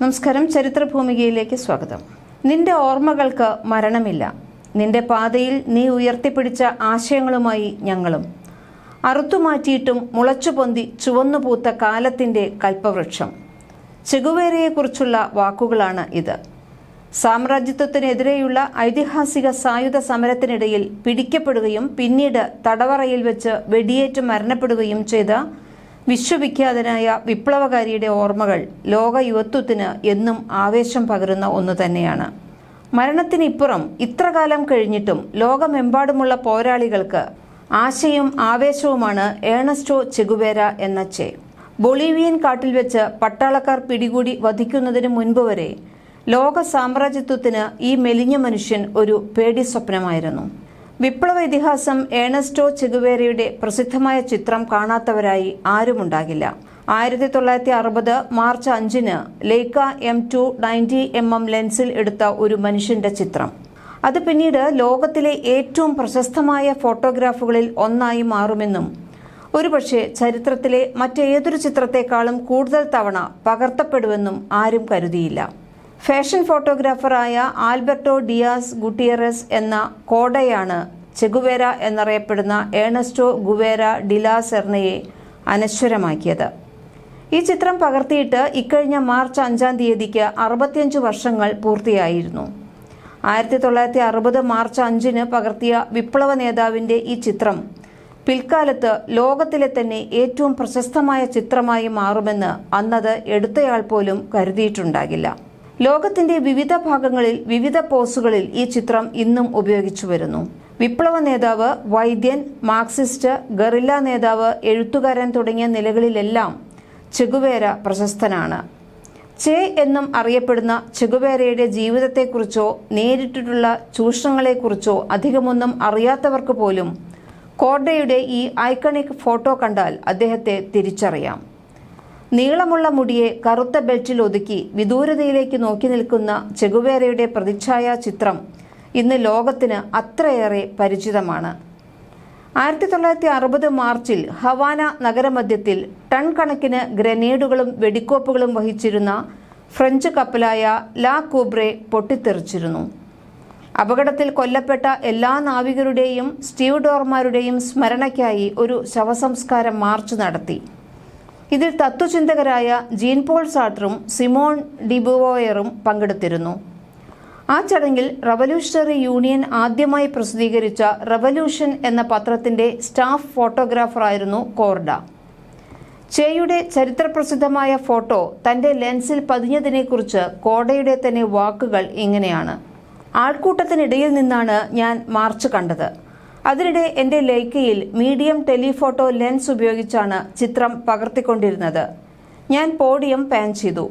നമസ്കാരം. ചരിത്രഭൂമികയിലേക്ക് സ്വാഗതം. നിന്റെ ഓർമ്മകൾക്ക് മരണമില്ല. നിന്റെ പാതയിൽ നീ ഉയർത്തിപ്പിടിച്ച ആശയങ്ങളുമായി ഞങ്ങളും. അറുത്തുമാറ്റിയിട്ടും മുളച്ചുപൊന്തി ചുവന്നുപൂത്ത കാലത്തിന്റെ കൽപ്പവൃക്ഷം. ചെകുവേരയെക്കുറിച്ചുള്ള വാക്കുകളാണ് ഇത്. സാമ്രാജ്യത്വത്തിനെതിരെയുള്ള ഐതിഹാസിക സായുധ സമരത്തിനിടയിൽ പിടിക്കപ്പെടുകയും പിന്നീട് തടവറയിൽ വെച്ച് വെടിയേറ്റ് മരണപ്പെടുകയും ചെയ്ത വിശ്വവിഖ്യാതനായ വിപ്ലവകാരിയുടെ ഓർമ്മകൾ ലോക യുവത്വത്തിന് എന്നും ആവേശം പകരുന്ന ഒന്ന് തന്നെയാണ്. മരണത്തിനിപ്പുറം ഇത്രകാലം കഴിഞ്ഞിട്ടും ലോകമെമ്പാടുമുള്ള പോരാളികൾക്ക് ആശയും ആവേശവുമാണ് ഏണസ്റ്റോ ചെഗുവേര എന്ന ചെ. ബൊളീവിയൻ കാട്ടിൽ വെച്ച് പട്ടാളക്കാർ പിടികൂടി വധിക്കുന്നതിന് മുൻപ് വരെ ലോക സാമ്രാജ്യത്വത്തിന് ഈ മെലിഞ്ഞ മനുഷ്യൻ ഒരു പേടി സ്വപ്നമായിരുന്നു വിപ്ലവ ഇതിഹാസം ഏണസ്റ്റോ ചെഗുവേരയുടെ പ്രസിദ്ധമായ ചിത്രം കാണാത്തവരായി ആരുമുണ്ടാകില്ല. ആയിരത്തി തൊള്ളായിരത്തി അറുപത് മാർച്ച് അഞ്ചിന് Leica M two ninety M M ലെൻസിൽ എടുത്ത ഒരു മനുഷ്യന്റെ ചിത്രം. അത് പിന്നീട് ലോകത്തിലെ ഏറ്റവും പ്രശസ്തമായ ഫോട്ടോഗ്രാഫുകളിൽ ഒന്നായി മാറുമെന്നും ഒരുപക്ഷെ ചരിത്രത്തിലെ മറ്റേതൊരു ചിത്രത്തെക്കാളും കൂടുതൽ തവണ പകർത്തപ്പെടുമെന്നും ആരും കരുതിയില്ല. ഫാഷൻ ഫോട്ടോഗ്രാഫറായ ആൽബർട്ടോ ഡിയാസ് ഗുട്ടിയറസ് എന്ന കോടയാണ് ചെഗുവേര എന്നറിയപ്പെടുന്ന ഏണസ്റ്റോ ഗുവേര ഡിലാസെർണയെ അനശ്വരമാക്കിയത്. ഈ ചിത്രം പകർത്തിയിട്ട് ഇക്കഴിഞ്ഞ മാർച്ച് അഞ്ചാം തീയതിക്ക് അറുപത്തിയഞ്ച് വർഷങ്ങൾ പൂർത്തിയായിരുന്നു. ആയിരത്തി തൊള്ളായിരത്തി അറുപത് മാർച്ച് അഞ്ചിന് പകർത്തിയ വിപ്ലവ നേതാവിന്റെ ഈ ചിത്രം പിൽക്കാലത്ത് ലോകത്തിലെ തന്നെ ഏറ്റവും പ്രശസ്തമായ ചിത്രമായി മാറുമെന്ന് അന്നത് എടുത്തയാൾ പോലും കരുതിയിട്ടുണ്ടാകില്ല. ലോകത്തിന്റെ വിവിധ ഭാഗങ്ങളിൽ വിവിധ പോസുകളിൽ ഈ ചിത്രം ഇന്നും ഉപയോഗിച്ചു വരുന്നു. വിപ്ലവ നേതാവ് വൈദ്യൻ മാർക്സിസ്റ്റ് ഗറില്ല നേതാവ് എഴുത്തുകാരൻ തുടങ്ങിയ നിലകളിലെല്ലാം ചെഗുവേര പ്രശസ്തനാണ്. ചെ എന്നും അറിയപ്പെടുന്ന ചെഗുവേരയുടെ ജീവിതത്തെക്കുറിച്ചോ നേരിട്ടിട്ടുള്ള ചൂഷണങ്ങളെക്കുറിച്ചോ അധികമൊന്നും അറിയാത്തവർക്ക് പോലും കോർഡയുടെ ഈ ഐക്കണിക് ഫോട്ടോ കണ്ടാൽ അദ്ദേഹത്തെ തിരിച്ചറിയാം. നീളമുള്ള മുടിയെ കറുത്ത ബെൽറ്റിൽ ഒതുക്കി വിദൂരതയിലേക്ക് നോക്കി നിൽക്കുന്ന ചെഗുവേരയുടെ പ്രതിച്ഛായ ചിത്രം ഇന്ന് ലോകത്തിന് അത്രയേറെ പരിചിതമാണ്. ആയിരത്തി തൊള്ളായിരത്തി അറുപത് മാർച്ചിൽ ഹവാന നഗരമധ്യത്തിൽ ടൺ കണക്കിന് ഗ്രനേഡുകളും വെടിക്കോപ്പുകളും വഹിച്ചിരുന്ന ഫ്രഞ്ച് കപ്പലായ ലാ കൂബ്രെ പൊട്ടിത്തെറിച്ചിരുന്നു. അപകടത്തിൽ കൊല്ലപ്പെട്ട എല്ലാ നാവികരുടെയും സ്റ്റീവഡോർമാരുടെയും സ്മരണയ്ക്കായി ഒരു ശവസംസ്കാരം മാർച്ച് നടത്തി. ഇതിൽ തത്വചിന്തകരായ ജീൻ പോൾ സാട്രും സിമോൺ ഡിബുവോയറും പങ്കെടുത്തിരുന്നു. ആ ചടങ്ങിൽ റവല്യൂഷണറി യൂണിയൻ ആദ്യമായി പ്രസിദ്ധീകരിച്ച റവല്യൂഷൻ എന്ന പത്രത്തിന്റെ സ്റ്റാഫ് ഫോട്ടോഗ്രാഫറായിരുന്നു കോർഡ. ചേയുടെ ചരിത്രപ്രസിദ്ധമായ ഫോട്ടോ തന്റെ ലെൻസിൽ പതിഞ്ഞതിനെക്കുറിച്ച് കോടയുടെ തന്നെ വാക്കുകൾ ഇങ്ങനെയാണ്. ആൾക്കൂട്ടത്തിനിടയിൽ നിന്നാണ് ഞാൻ മാർച്ച് കണ്ടത്. അതിനിടെ എന്റെ ലൈക്കയിൽ മീഡിയം ടെലിഫോട്ടോ ലെൻസ് ഉപയോഗിച്ചാണ് ചിത്രം പകർത്തിക്കൊണ്ടിരുന്നത്. ഞാൻ പോഡിയം പാൻ ചെയ്തു.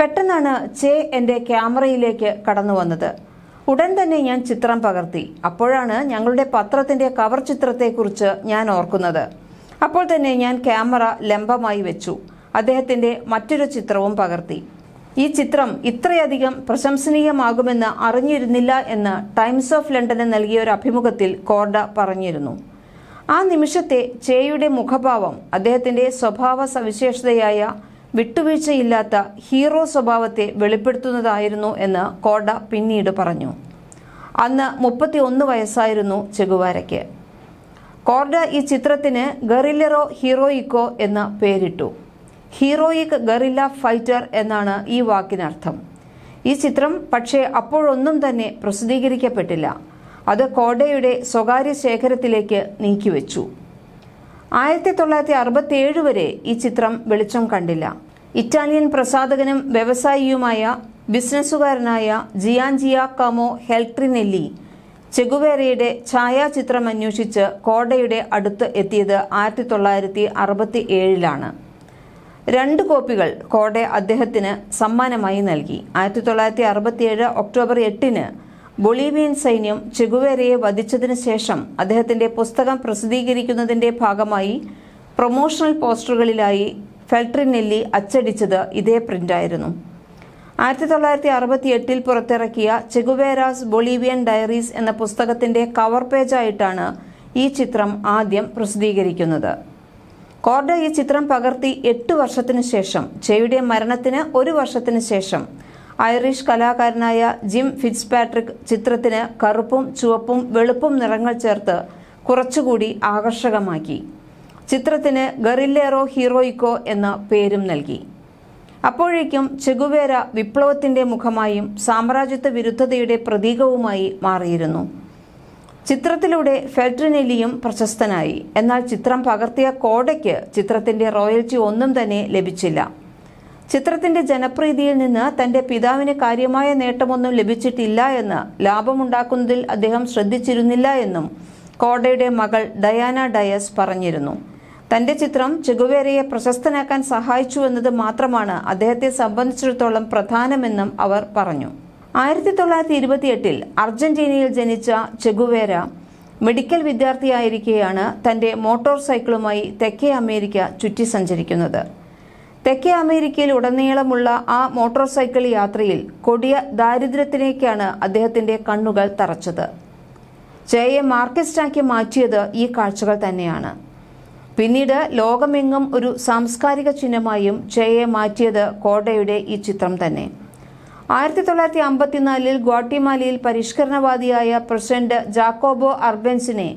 പെട്ടെന്നാണ് ചേ എന്റെ ക്യാമറയിലേക്ക് കടന്നു വന്നത്. ഉടൻ തന്നെ ഞാൻ ചിത്രം പകർത്തി. അപ്പോഴാണ് ഞങ്ങളുടെ പത്രത്തിന്റെ കവർ ചിത്രത്തെക്കുറിച്ച് ഞാൻ ഓർക്കുന്നത്. അപ്പോൾ തന്നെ ഞാൻ ക്യാമറ ലംബമായി വെച്ചു. അദ്ദേഹത്തിന്റെ മറ്റൊരു ചിത്രവും പകർത്തി. ഈ ചിത്രം ഇത്രയധികം പ്രശംസനീയമാകുമെന്ന് അറിഞ്ഞിരുന്നില്ല എന്ന് ടൈംസ് ഓഫ് ലണ്ടന് നൽകിയ ഒരു അഭിമുഖത്തിൽ കോർഡ പറഞ്ഞിരുന്നു. ആ നിമിഷത്തെ ചേയുടെ മുഖഭാവം അദ്ദേഹത്തിന്റെ സ്വഭാവ സവിശേഷതയായ വിട്ടുവീഴ്ചയില്ലാത്ത ഹീറോ സ്വഭാവത്തെ വെളിപ്പെടുത്തുന്നതായിരുന്നു എന്ന് കോർഡ പിന്നീട് പറഞ്ഞു. അന്ന് മുപ്പത്തി ഒന്ന് വയസ്സായിരുന്നു ചെഗുവാരയ്ക്ക് കോർഡ ഈ ചിത്രത്തിന് ഗറില്ലറോ ഹീറോയിക്കോ എന്ന പേരിട്ടു. ഹീറോയിക് ഗറില്ല ഫൈറ്റർ എന്നാണ് ഈ വാക്കിനർത്ഥം. ഈ ചിത്രം പക്ഷേ അപ്പോഴൊന്നും തന്നെ പ്രസിദ്ധീകരിക്കപ്പെട്ടില്ല. അത് കോഡയുടെ സ്വകാര്യ ശേഖരത്തിലേക്ക് നീക്കിവെച്ചു. ആയിരത്തി തൊള്ളായിരത്തി അറുപത്തി ഏഴ് വരെ ഈ ചിത്രം വെളിച്ചം കണ്ടില്ല. ഇറ്റാലിയൻ പ്രസാധകനും വ്യവസായിയുമായ ബിസിനസ്സുകാരനായ ജിയാൻജിയ കമോ ഹെൽട്രിനെല്ലി ചെഗുവേരയുടെ ഛായാചിത്രം അന്വേഷിച്ച് കോഡയുടെ അടുത്ത് എത്തിയത് ആയിരത്തി തൊള്ളായിരത്തി അറുപത്തി ഏഴിലാണ് രണ്ട് കോപ്പികൾ കോടെ അദ്ദേഹത്തിന് സമ്മാനമായി നൽകി. ആയിരത്തി തൊള്ളായിരത്തി അറുപത്തിയേഴ് ഒക്ടോബർ എട്ടിന് ബൊളീവിയൻ സൈന്യം ചെഗുവേരയെ വധിച്ചതിന് ശേഷം അദ്ദേഹത്തിന്റെ പുസ്തകം പ്രസിദ്ധീകരിക്കുന്നതിന്റെ ഭാഗമായി പ്രൊമോഷണൽ പോസ്റ്ററുകളിലായി ഫെൽട്രിനെല്ലി അച്ചടിച്ചത് ഇതേ പ്രിന്റായിരുന്നു. ആയിരത്തി തൊള്ളായിരത്തി അറുപത്തി എട്ടിൽ പുറത്തിറക്കിയ ചെഗുവേരാസ് ബൊളീവിയൻ ഡയറീസ് എന്ന പുസ്തകത്തിന്റെ കവർ പേജായിട്ടാണ് ഈ ചിത്രം ആദ്യം പ്രസിദ്ധീകരിക്കുന്നത്. കോർഡ ഈ ചിത്രം പകർത്തി എട്ട് വർഷത്തിനു ശേഷം ചെയുടെ മരണത്തിന് ഒരു വർഷത്തിനു ശേഷം. ഐറിഷ് കലാകാരനായ ജിം ഫിറ്റ്സ്പാട്രിക് ചിത്രത്തിന് കറുപ്പും ചുവപ്പും വെളുപ്പും നിറങ്ങൾ ചേർത്ത് കുറച്ചുകൂടി ആകർഷകമാക്കി. ചിത്രത്തിന് ഗറില്ലേറോ ഹീറോയിക്കോ എന്ന പേരും നൽകി. അപ്പോഴേക്കും ചെഗുവേര വിപ്ലവത്തിന്റെ മുഖമായും സാമ്രാജ്യത്വ വിരുദ്ധതയുടെ പ്രതീകവുമായി മാറിയിരുന്നു. ചിത്രത്തിലൂടെ ഫെൽട്രിനെലിയും പ്രശസ്തനായി. എന്നാൽ ചിത്രം പകർത്തിയ കോടയ്ക്ക് ചിത്രത്തിന്റെ റോയൽറ്റി ഒന്നും തന്നെ ലഭിച്ചില്ല. ചിത്രത്തിന്റെ ജനപ്രീതിയിൽ നിന്ന് തന്റെ പിതാവിന് കാര്യമായ നേട്ടമൊന്നും ലഭിച്ചിട്ടില്ല എന്ന് ലാഭമുണ്ടാക്കുന്നതിൽ അദ്ദേഹം ശ്രദ്ധിച്ചിരുന്നില്ല എന്നും കോടയുടെ മകൾ ഡയാന ഡയസ് പറഞ്ഞിരുന്നു. തന്റെ ചിത്രം ചെഗുവേരയെ പ്രശസ്തനാക്കാൻ സഹായിച്ചു എന്നത് മാത്രമാണ് അദ്ദേഹത്തെ സംബന്ധിച്ചിടത്തോളം പ്രധാനമെന്നും അവർ പറഞ്ഞു. ആയിരത്തി തൊള്ളായിരത്തി ഇരുപത്തിയെട്ടിൽ അർജന്റീനയിൽ ജനിച്ച ചെഗുവേര മെഡിക്കൽ വിദ്യാർത്ഥിയായിരിക്കെയാണ് തന്റെ മോട്ടോർ സൈക്കിളുമായി തെക്കേ അമേരിക്ക ചുറ്റി സഞ്ചരിക്കുന്നത്. തെക്കേ അമേരിക്കയിൽ ഉടനീളമുള്ള ആ മോട്ടോർ സൈക്കിൾ യാത്രയിൽ കൊടിയ ദാരിദ്ര്യത്തിലേക്കാണ് അദ്ദേഹത്തിന്റെ കണ്ണുകൾ തറച്ചത്. ജയയെ മാർക്കിസ്റ്റാക്കി മാറ്റിയത് ഈ കാഴ്ചകൾ തന്നെയാണ്. പിന്നീട് ലോകമെങ്ങും ഒരു സാംസ്കാരിക ചിഹ്നമായും ജയയെ മാറ്റിയത് കോടയുടെ ഈ ചിത്രം തന്നെ. ആയിരത്തി തൊള്ളായിരത്തി അമ്പത്തിനാലിൽ ഗ്വാട്ടിമാലയിൽ പരിഷ്കരണവാദിയായ പ്രസിഡന്റ് ജാക്കോബോ അർബൻസിനെ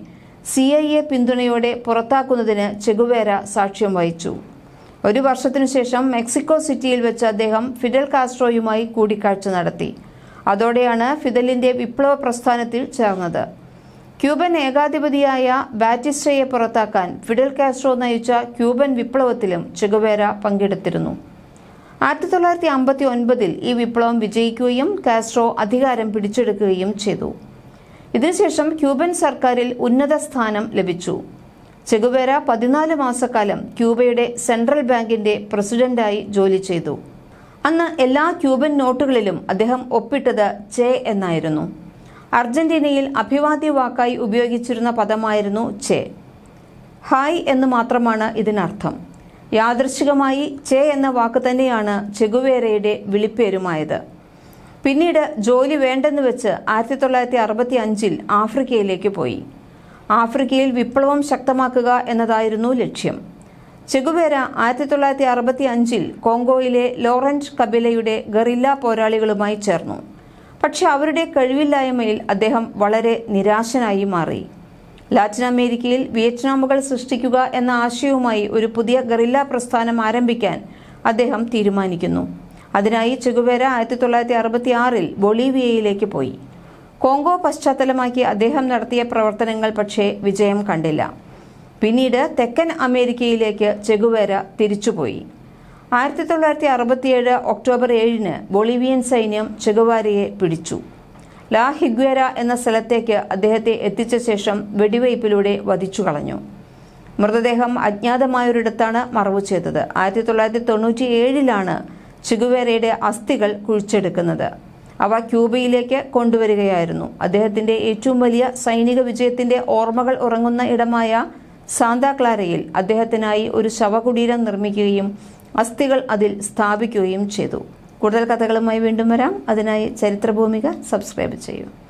സി ഐ എ പിന്തുണയോടെ പുറത്താക്കുന്നതിന് ചെഗുവേര സാക്ഷ്യം വഹിച്ചു. ഒരു വർഷത്തിനു ശേഷം മെക്സിക്കോ സിറ്റിയിൽ വെച്ച് അദ്ദേഹം ഫിഡൽ കാസ്ട്രോയുമായി കൂടിക്കാഴ്ച നടത്തി. അതോടെയാണ് ഫിദലിന്റെ വിപ്ലവ പ്രസ്ഥാനത്തിൽ ചേർന്നത്. ക്യൂബൻ ഏകാധിപതിയായ ബാറ്റിസ്റ്റയെ പുറത്താക്കാൻ ഫിഡൽ കാസ്ട്രോ നയിച്ച ക്യൂബൻ വിപ്ലവത്തിലും ചെഗുവേര പങ്കെടുത്തിരുന്നു. ആയിരത്തി തൊള്ളായിരത്തി അമ്പത്തി ഒൻപതിൽ ഈ വിപ്ലവം വിജയിക്കുകയും കാസ്ട്രോ അധികാരം പിടിച്ചെടുക്കുകയും ചെയ്തു. ഇതിനുശേഷം ക്യൂബൻ സർക്കാരിൽ ഉന്നത സ്ഥാനം ലഭിച്ചു. ചെഗുവേര പതിനാല് മാസക്കാലം ക്യൂബയുടെ സെൻട്രൽ ബാങ്കിന്റെ പ്രസിഡന്റായി ജോലി ചെയ്തു. അന്ന് എല്ലാ ക്യൂബൻ നോട്ടുകളിലും അദ്ദേഹം ഒപ്പിട്ടത് ചെ എന്നായിരുന്നു. അർജന്റീനയിൽ അഭിവാദ്യ വാക്കായി ഉപയോഗിച്ചിരുന്ന പദമായിരുന്നു ചെ. ഹായ് എന്ന് മാത്രമാണ് ഇതിനർത്ഥം. യാദൃശികമായി ചെ എന്ന വാക്ക് തന്നെയാണ് ചെഗുവേരയുടെ വിളിപ്പേരുമായത്. പിന്നീട് ജോലി വേണ്ടെന്ന് വെച്ച് ആയിരത്തി തൊള്ളായിരത്തി അറുപത്തി അഞ്ചിൽ ആഫ്രിക്കയിലേക്ക് പോയി. ആഫ്രിക്കയിൽ വിപ്ലവം ശക്തമാക്കുക എന്നതായിരുന്നു ലക്ഷ്യം. ചെഗുവേര ആയിരത്തി തൊള്ളായിരത്തി അറുപത്തി അഞ്ചിൽ കോങ്കോയിലെ ലോറൻസ് കബിലയുടെ ഗറില്ല പോരാളികളുമായി ചേർന്നു. പക്ഷെ അവരുടെ കഴിവില്ലായ്മയിൽ അദ്ദേഹം വളരെ നിരാശനായി മാറി. ലാറ്റിൻ അമേരിക്കയിൽ വിയറ്റ്നാമുകൾ സൃഷ്ടിക്കുക എന്ന ആശയവുമായി ഒരു പുതിയ ഗറില്ല പ്രസ്ഥാനം ആരംഭിക്കാൻ അദ്ദേഹം തീരുമാനിക്കുന്നു. അതിനായി ചെഗുവേര ആയിരത്തി തൊള്ളായിരത്തി അറുപത്തി ആറിൽ ബൊളീവിയയിലേക്ക് പോയി. കോങ്കോ പശ്ചാത്തലമാക്കി അദ്ദേഹം നടത്തിയ പ്രവർത്തനങ്ങൾ പക്ഷേ വിജയം കണ്ടില്ല. പിന്നീട് തെക്കൻ അമേരിക്കയിലേക്ക് ചെഗുവേര തിരിച്ചുപോയി. ആയിരത്തി തൊള്ളായിരത്തി അറുപത്തിയേഴ് ഒക്ടോബർ ഏഴിന് ബൊളീവിയൻ സൈന്യം ചെഗുവാരയെ പിടിച്ചു. ലാ ഹിഗ്വേര എന്ന സ്ഥലത്തേക്ക് അദ്ദേഹത്തെ എത്തിച്ച ശേഷം വെടിവയ്പിലൂടെ വധിച്ചു കളഞ്ഞു. മൃതദേഹം അജ്ഞാതമായൊരിടത്താണ് മറവു ചെയ്തത്. ആയിരത്തി തൊള്ളായിരത്തി തൊണ്ണൂറ്റി ഏഴിലാണ് ചിഗുവേരയുടെ അസ്ഥികൾ കുഴിച്ചെടുക്കുന്നത്. അവ ക്യൂബയിലേക്ക് കൊണ്ടുവരികയായിരുന്നു. അദ്ദേഹത്തിന്റെ ഏറ്റവും വലിയ സൈനിക വിജയത്തിന്റെ ഓർമ്മകൾ ഉറങ്ങുന്ന ഇടമായ സാന്താക്ലാരയിൽ അദ്ദേഹത്തിനായി ഒരു ശവകുടീരം നിർമ്മിക്കുകയും അസ്ഥികൾ അതിൽ സ്ഥാപിക്കുകയും ചെയ്തു. കൂടുതൽ കഥകളുമായി വീണ്ടും വരാം. അതിനായി ചരിത്രഭൂമിക സബ്സ്ക്രൈബ് ചെയ്യൂ.